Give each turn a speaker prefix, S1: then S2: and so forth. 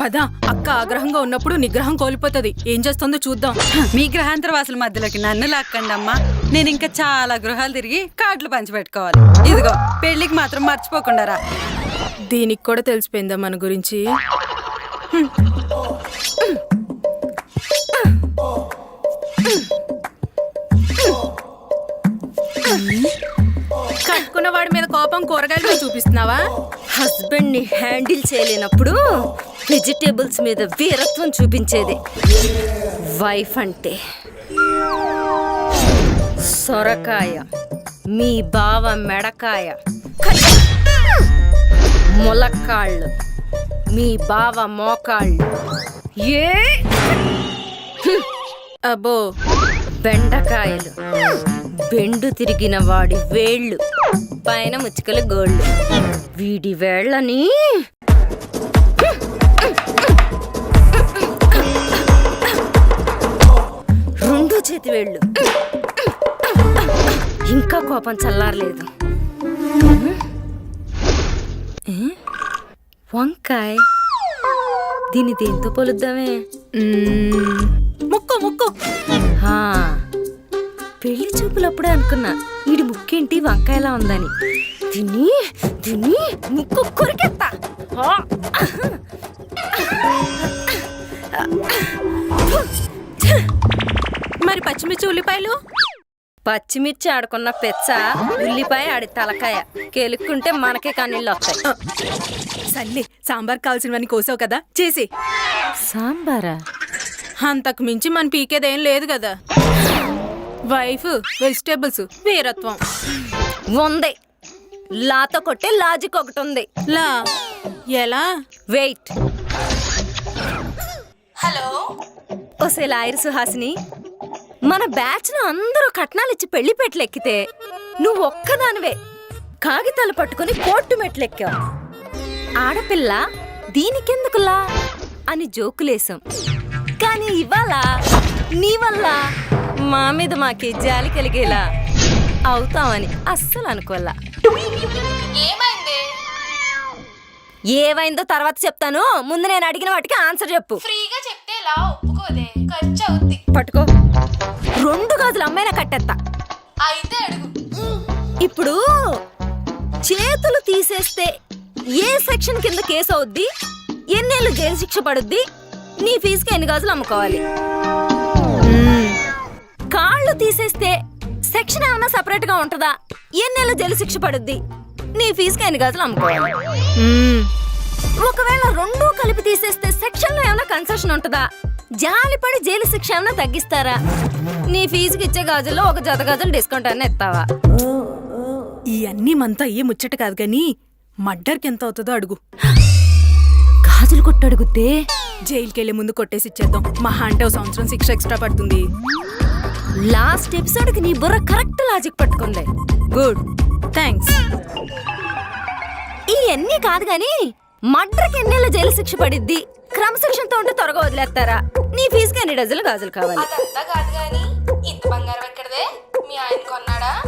S1: పద అక్క ఆగ్రహంగా ఉన్నప్పుడు నిగ్రహం కోల్పోతది. ఏం చేస్తుందో చూద్దాం.
S2: మీ గ్రహాంతర వాసుల మధ్యలోకి నన్ను లాక్కండి అమ్మా నేను ఇంకా చాలా గృహాలు తిరిగి కార్డులు పంచిపెట్టుకోవాలి. ఇదిగో పెళ్ళికి మాత్రం మర్చిపోకుండా రా.
S1: దీనికి కూడా తెలిసిపోయిందా మన గురించి? కట్టుకున్న వాడి మీద కోపం కూరగాయల మీద చూపిస్తున్నావా?
S3: హస్బెండ్ని హ్యాండిల్ చేయలేనప్పుడు వెజిటేబుల్స్ మీద వీరత్వం చూపించేది. వైఫ్ అంటే సొరకాయ మీ బావ మెడకాయ ములక్కాళ్ళు మీ బావ మోకాళ్ళు. ఏ?
S1: అబో
S3: బెండకాయలు బెండు తిరిగిన వాడి వేళ్ళు. పైన ముచ్చుకల గోళ్ళు. వీడి వేళ్ళని. రెండు చేతి వేళ్ళు. ఇంకా కోపం చల్లారలేదు. వంకాయ్. దీన్ని దేంతో పొలుద్దామే?
S1: ముక్కు ముక్కు.
S3: హా, పెళ్ళి చూపులప్పుడే అనుకున్నా ఈడి ముక్కేంటి వంకాయలా ఉందని. తిని తిని ముక్కు కొరికెత్తా!
S1: మరి పచ్చిమిర్చి ఉల్లిపాయలు?
S3: పచ్చిమిర్చి ఆడుకున్న పెచ్చ ఉల్లిపాయ ఆడి తలకాయ. కెలుక్కుంటే మనకే కన్నీళ్ళు వస్తాయి.
S1: సర్లే సాంబార్ కావాల్సినవన్నీ కోసావు కదా చేసి.
S3: సాంబారా?
S1: అంతకు మించి మన పీకేదేం లేదు కదా. వైఫ్ వెజిటేబుల్స్ వీరత్వం.
S3: ఉంది. లాతో కొట్టే లాజిక్ ఒకటి ఉంది
S1: లా. ఎలా?
S3: వెయిట్. హలో? ఒసే లాయర్ సుహాసిని మన బ్యాచ్లో అందరూ కట్నాలు ఇచ్చి పెళ్ళి పెట్లు ఎక్కితే నువ్వు ఒక్కదానివే. కాగితాలు పట్టుకుని కోర్టు మెట్లు ఎక్కావు. ఆడపిల్ల దీనికెందుకులా? అని జోకులేసాం కానీ ఇవాళ నీ వల్ల మా మీద మాకి జాలి కలిగేలా అవుతామని అస్సలు అనుకోలా ఏమైందో? తర్వాత చెప్తాను. ముందు నేను అడిగిన వాటికి ఆన్సర్ చెప్పు.
S4: ఫ్రీగా చెప్తే ఎలా? ఒప్పుకోదే. ఖర్చు అవుద్ది.
S3: పట్టుకో. రెండు గాజులు అమ్మాయినా కట్టేస్తా
S4: అయితే అడుగు.
S3: ఇప్పుడు చేతులు తీసేస్తే ఏ సెక్షన్ కింద కేసు అవుద్ది? ఎన్నేళ్ళు జైలు శిక్ష పడుద్ది? నీ ఫీజుకి ఎన్ని గాజులు అమ్ముకోవాలి? కాళ్ళు తీసేస్తే సెక్షన్ ఏమైనా సపరేట్గా ఉంటుందా ఎన్నేళ్ళు జైలు శిక్ష పడుద్ది? నీ ఫీజుకి ఎన్ని గాజులు అమ్ముకోవాలి?
S1: మ్మ్.
S3: ఒకవేళ రెండూ కలిపి తీసేస్తే సెక్షన్లో ఏమైనా కన్సెషన్ ఉంటుందా? జాలిపడి జైలు శిక్ష ఏమైనా తగ్గిస్తారా? నీ ఫీజుకి ఇచ్చే గాజుల్లో ఒక జత గాజులు డిస్కౌంట్ అన్న ఇస్తావా?
S1: ఈ అన్ని మనతో అయ్యే ముచ్చట కాదు కానీ మర్డర్కి ఎంత అవుతుందో అడుగు.
S3: గాజులు కొట్టడుగుతే?
S1: జైలుకి వెళ్ళే ముందు కొట్టేసి ఇచ్చేద్దాం. మహా అంటే ఓ సంవత్సరం శిక్ష ఎక్స్ట్రా పడుతుంది.
S3: లాస్ట్ ఎపిసోడ్కి నీ బుర్ర కరెక్ట్ లాజిక్ పట్టుకుంది.
S1: గుడ్. థ్యాంక్స్
S3: ఇవన్నీ కాదు గాని మడ్రకి ఎన్నేళ్ళ జైలు శిక్ష పడిద్ది? క్రమశిక్షణతో ఉంటే త్వరగా వదిలేస్తారా? నీ ఫీజుకి ఎన్ని డజన్లు గాజులు కావాలి?
S4: అదంతా కాదు